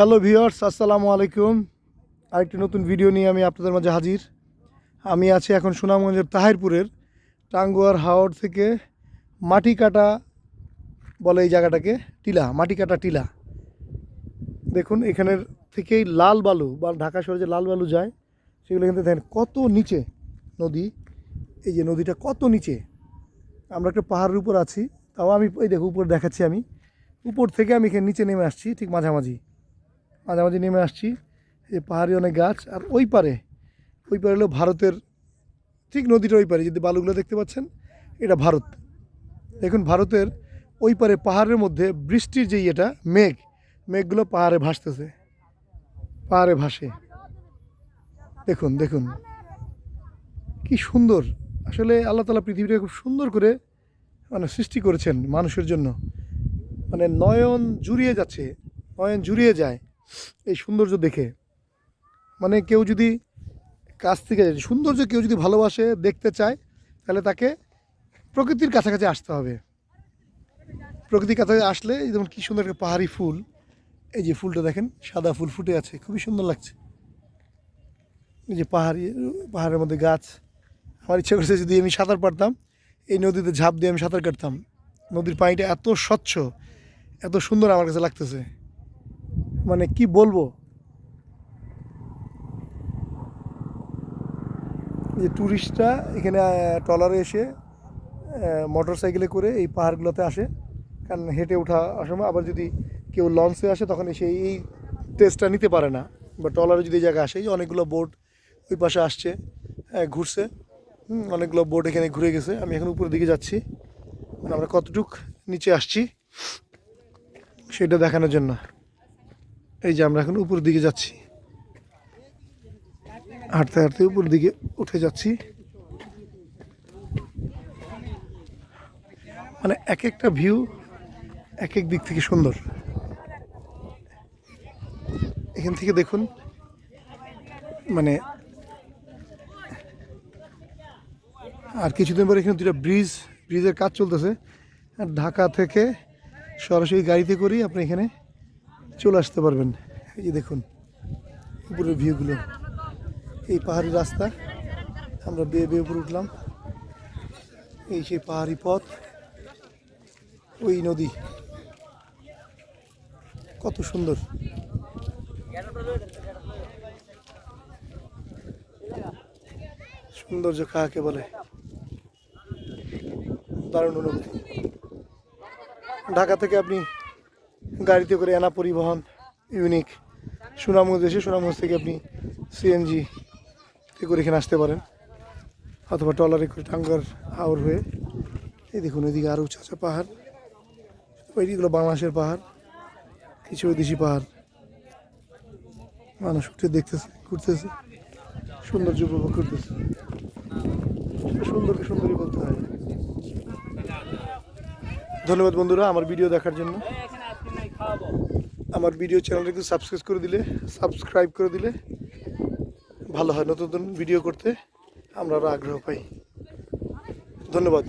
Hello viewers, আসসালামু আলাইকুম। আরেকটি নতুন ভিডিও নিয়ে আমি আপনাদের মাঝে হাজির। আমি আছি এখন সুনামগঞ্জের তাহিরপুরের টাঙ্গুয়ার হাওড় থেকে মাটি কাটা বলে এই জায়গাটাকে, টিলা মাটি কাটা টিলা। দেখুন, এখানের থেকেই লাল বালু, বা ঢাকা শহরে যে লাল বালু যায়, সেগুলো এখান থেকে দেখেন কত নিচে নদী। এই যে নদীটা কত নিচে। আমরা একটা পাহাড়ের উপর আছি, তাও আমি এই দেখো, উপর দেখাচ্ছি আমি। উপর থেকে আমি এখানে নিচে নেমে আসছি, ঠিক মাঝামাঝি। মাঝামাঝি নেমে আসছি, এই পাহাড়ি অনেক গাছ, আর ওই পারে ওই পারে হলো ভারতের ঠিক নদীটা ওই পারে, যদি বালুগুলো দেখতে পাচ্ছেন, এটা ভারত। দেখুন, ভারতের ওই পারে পাহাড়ের মধ্যে বৃষ্টির যে ইয়েটা মেঘ, মেঘগুলো পাহাড়ে ভাসতেছে, পাহাড়ে ভাসে। দেখুন দেখুন, কি সুন্দর। আসলে আল্লাহ তালা পৃথিবীটা খুব সুন্দর করে মানে সৃষ্টি করেছেন মানুষের জন্য। মানে নয়ন জুড়িয়ে যাচ্ছে, নয়ন জুড়িয়ে যায়। এই সৌন্দর্য দেখে। মানে কেউ যদি কাছ থেকে সৌন্দর্য কেউ যদি ভালোবাসে, দেখতে চায়, তাহলে তাকে প্রকৃতির কাছাকাছি আসতে হবে। প্রকৃতির কাছাকাছি আসলে যেমন কী সুন্দর একটা পাহাড়ি ফুল, এই যে ফুলটা দেখেন, সাদা ফুল ফুটে আছে, খুবই সুন্দর লাগছে। এই যে পাহাড়ি, পাহাড়ের মধ্যে গাছ, আমার ইচ্ছা করছে যদি আমি সাঁতার পারতাম, এই নদীতে ঝাঁপ দিয়ে আমি সাঁতার কাটতাম। নদীর পানিটা এত স্বচ্ছ, এত সুন্দর আমার কাছে লাগতেছে। মানে কি বলব? যে ট্যুরিস্টরা এখানে ট্রলারে এসে মোটর সাইকেলে করে এই পাহাড়গুলোতে আসে। কারণ হেঁটে ওঠা অসময় আবার যদি কেউ লঞ্চে আসে তখন এসে এই টেস্টটা নিতে পারে না। বা ট্রলারে যদি জায়গায় আসে অনেকগুলো বোট ওই পাশে আসছে হ্যাঁ, ঘুরছে। অনেকগুলো বোট এখানে ঘুরে গেছে। আমি এখন উপরের দিকে যাচ্ছি। মানে আমরা কতটুক নিচে আসছি সেটা দেখানোর জন্য। এই যে আমরা এখন উপরের দিকে যাচ্ছি। হাঁটতে হাঁটতে উপরের দিকে উঠে যাচ্ছি। মানে এক একটা ভিউ এক এক দিক থেকে সুন্দর। এখান থেকে দেখুন মানে আর কিছুদিন পরে এখানে দুটা ব্রিজ, ব্রিজের কাজ চলতেছে। আর ঢাকা থেকে সরাসরি গাড়িতে করেই আপনি এখানে চলে আসতে পারবেন। এই যে দেখুন, উপরের ভিউগুলো এই পাহাড়ি রাস্তা, আমরা বেয়ে বেয়ে উপরে উঠলাম। এই সেই পাহাড়ি পথ, ওই নদী। কত সুন্দর। সৌন্দর্য কাকে বলে? দারুণ অনুভূতি। ঢাকা থেকে আপনি গাড়িতে করে এনা পরিবহন ইউনিক সুনামগঞ্জ এসে সুনামগঞ্জ থেকে আপনি সিএনজি তে করে এখানে আসতে পারেন। অথবা ট্রলারে করে টাঙ্গার হাওর হয়ে এই দেখুন, এদিকে আরও উঁচা উঁচা পাহাড় ওইদিকগুলো বাংলাদেশের পাহাড়, কিছু বিদেশি পাহাড়। মানুষ উঠে দেখতেছে, ঘুরতেছে, সৌন্দর্য উপভোগ করতেছে। সুন্দরকে সুন্দরই বলতে হয়। ধন্যবাদ বন্ধুরা আমার ভিডিও দেখার জন্য। আমার ভিডিও চ্যানেলটা একটু সাবস্ক্রাইব করে দিলে সাবস্ক্রাইব করে দিলে ভালো হয়। নতুন নতুন ভিডিও করতে আমরা আগ্রহ পাই। ধন্যবাদ।